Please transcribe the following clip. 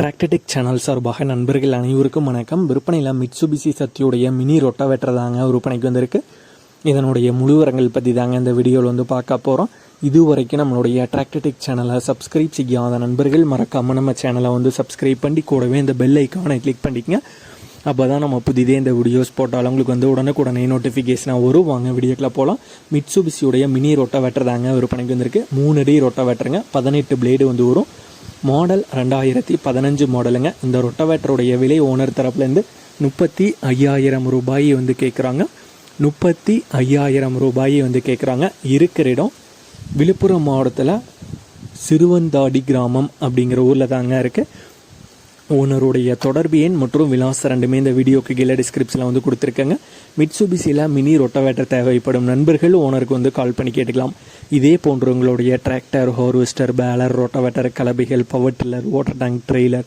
டிராக்டடிக் channel சார்பாக நண்பர்கள் அனைவருக்கும் வணக்கம். விற்பனையில் மிட்சுபிசி சக்தியுடைய மினி ரொட்டாவேட்டர் தாங்க விற்பனைக்கு வந்திருக்கு. இதனுடைய முழுவரங்கள் பற்றி தாங்க இந்த வீடியோவில் வந்து பார்க்க போகிறோம் இது வரைக்கும் நம்மளுடைய டிராக்டடிக் சேனலை சப்ஸ்கிரைப் செய்யாத நண்பர்கள் மறக்காமல் நம்ம சேனலை வந்து சப்ஸ்கிரைப் பண்ணி கூடவே இந்த பெல் ஐக்கானை கிளிக் பண்ணிக்கங்க. அப்போ தான் நம்ம புதிதே இந்த வீடியோஸ் போட்டாலும் உங்களுக்கு வந்து உடனுக்குடனே நோட்டிஃபிகேஷனாக வரும். வாங்க வீடியோக்கில் போகலாம் மிட்சுபிசியுடைய மினி ரொட்டாவேட்டர் தாங்க விற்பனைக்கு வந்திருக்கு. மூணு அடி ரொட்டாவேட்டருங்க. பதினெட்டு பிளேடு வந்து வரும். மாடல் ரெண்டாயிரத்தி பதினஞ்சு மாடலுங்க. இந்த ரொட்டவேட்டருடைய விலை ஓனர் தரப்புலேருந்து முப்பத்தி ஐயாயிரம் ரூபாய் வந்து கேட்குறாங்க முப்பத்தி ஐயாயிரம் ரூபாய் வந்து கேட்குறாங்க இருக்கிற இடம் விழுப்புரம் மாவட்டத்தில் சிறுவந்தாடி கிராமம் அப்படிங்கிற ஊரில் தாங்க இருக்குது ஓனருடைய தொடர்பு எண் மற்றும் விலாசம் ரெண்டுமே இந்த வீடியோக்கு கீழே டிஸ்கிரிப்ஷனில் வந்து கொடுத்துருக்கேங்க. மிட்சுபிசியில் மினி ரொட்டவேட்டர் தேவைப்படும் நண்பர்கள் ஓனருக்கு வந்து கால் பண்ணி கேட்டுக்கலாம். இதே போன்று உங்களுடைய tractor harvester baler rotavator கலபைகள் power tiller water tank trailer